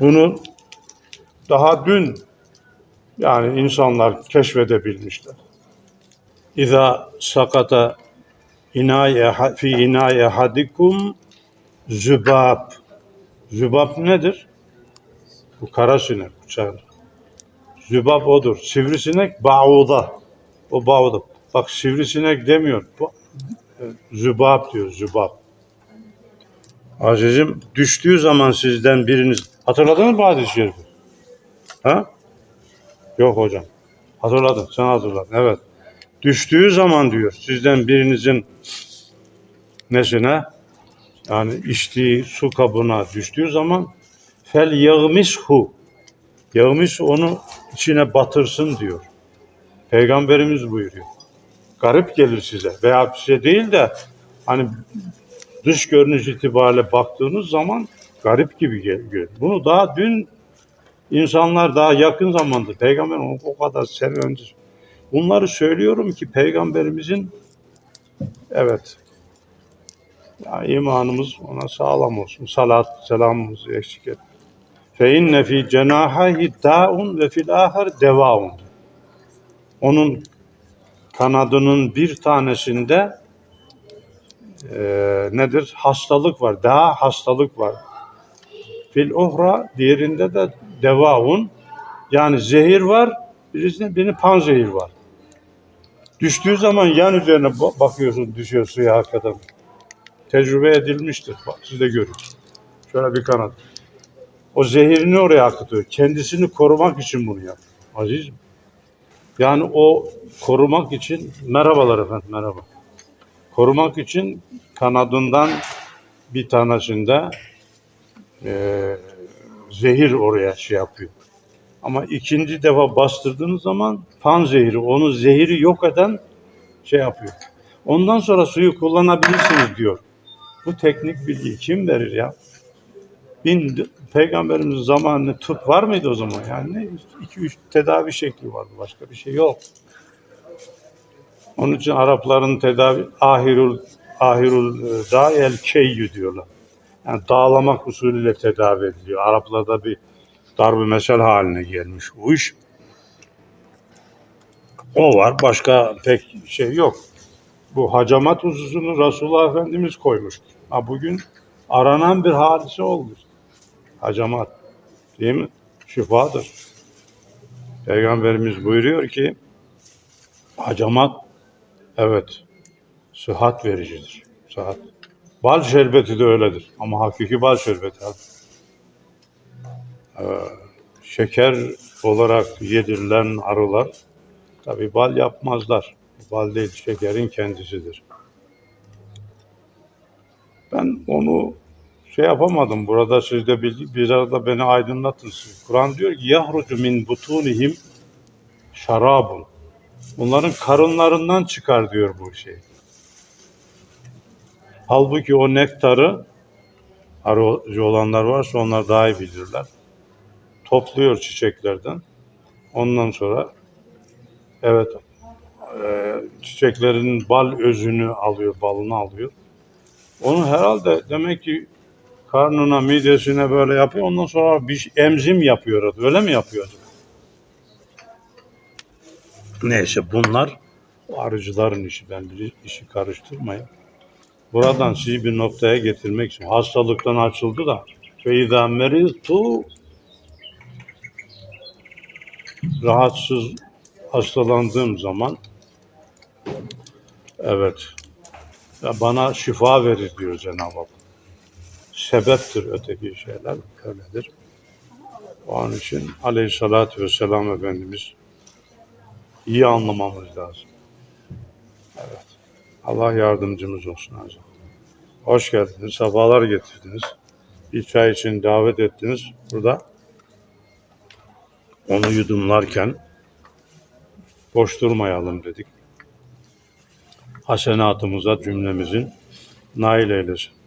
Bunu daha dün yani insanlar keşfedebilmişler. İza sakata inaye fi inaye hadikum zübab. Zübab nedir? Bu kara sinek uçan. Zübab odur. Sivrisinek bauda. O bauda. Bak sivrisinek demiyor. Bu, e, zübab diyor zübab. Azizim düştüğü zaman sizden biriniz hatırladınız mı hadis-i şerifi? Ha? Yok hocam. Hatırladın. Sen hatırladın. Evet. Düştüğü zaman diyor sizden birinizin nesine yani içtiği su kabına düştüğü zaman fel yağmishu yağmis onu içine batırsın diyor. Peygamberimiz buyuruyor. Garip gelir size veya size değil de hani dış görünüş itibariyle baktığınız zaman garip gibi geliyor. Bunu daha dün insanlar daha yakın zamanda peygamber o, kadar sene önce bunları söylüyorum ki peygamberimizin evet ya imanımız ona sağlam olsun. Salat selamımızı eksik et. Fe inne fi cenahihi da'un ve fil ahir devaun. Onun kanadının bir tanesinde eee, nedir? Hastalık var. Daha hastalık var. Fil uhra diğerinde de devaun yani zehir var. Birisinde birinin panzehir var. Düştüğü zaman yan üzerine ba- bakıyorsun düşüyor suya hakikaten. Tecrübe edilmiştir. Bak siz de görün. Şöyle bir kanat. O zehirini oraya akıtıyor. Kendisini korumak için bunu yapıyor. Azizim. Yani o korumak için merhabalar efendim merhaba. Korumak için kanadından bir tanesinde eee, zehir oraya şey yapıyor. Ama ikinci defa bastırdığınız zaman pan zehri, onu zehiri yok eden şey yapıyor. Ondan sonra suyu kullanabilirsiniz diyor. Bu teknik bilgiyi kim verir ya? Bin, Peygamberimizin zamanında tıp var mıydı o zaman? Yani iki üç tedavi şekli vardı. Başka bir şey yok. Onun için Arapların tedavi ahirul ahirul e, dael keyyü diyorlar. Yani dağlamak usulüyle tedavi ediliyor. Araplarda bir darbe mesel haline gelmiş bu iş. O var. Başka pek şey yok. Bu hacamat hususunu Resulullah Efendimiz koymuş. Ha bugün aranan bir hadise oldu. Hacamat. Değil mi? Şifadır. Peygamberimiz buyuruyor ki hacamat evet sıhhat vericidir. Sıhhat. Bal şerbeti de öyledir. Ama hakiki bal şerbeti. abi. Ee, şeker olarak yedirilen arılar tabi bal yapmazlar. Bal değil şekerin kendisidir. Ben onu şey yapamadım. Burada siz de bir, bir arada beni aydınlatın. Kur'an diyor ki yahrucu min butunihim şarabun. Bunların karınlarından çıkar diyor bu şey. Halbuki o nektarı arıcı olanlar varsa onlar daha iyi bilirler. Topluyor çiçeklerden. Ondan sonra evet e, çiçeklerin bal özünü alıyor, balını alıyor. Onu herhalde demek ki karnına, midesine böyle yapıyor. Ondan sonra bir emzim yapıyor. Öyle mi yapıyor? acaba? Neyse bunlar arıcıların işi. Ben bir işi karıştırmayayım. Buradan sizi bir noktaya getirmek için hastalıktan açıldı da feyda meritu rahatsız hastalandığım zaman evet bana şifa verir diyor Cenab-ı Hak. Sebeptir öteki şeyler öyledir. Onun için aleyhissalatü vesselam Efendimiz iyi anlamamız lazım. Allah yardımcımız olsun hocam. Hoş geldiniz, sefalar getirdiniz. Bir çay için davet ettiniz. Burada onu yudumlarken boş durmayalım dedik. Hasenatımıza cümlemizin nail eylesin.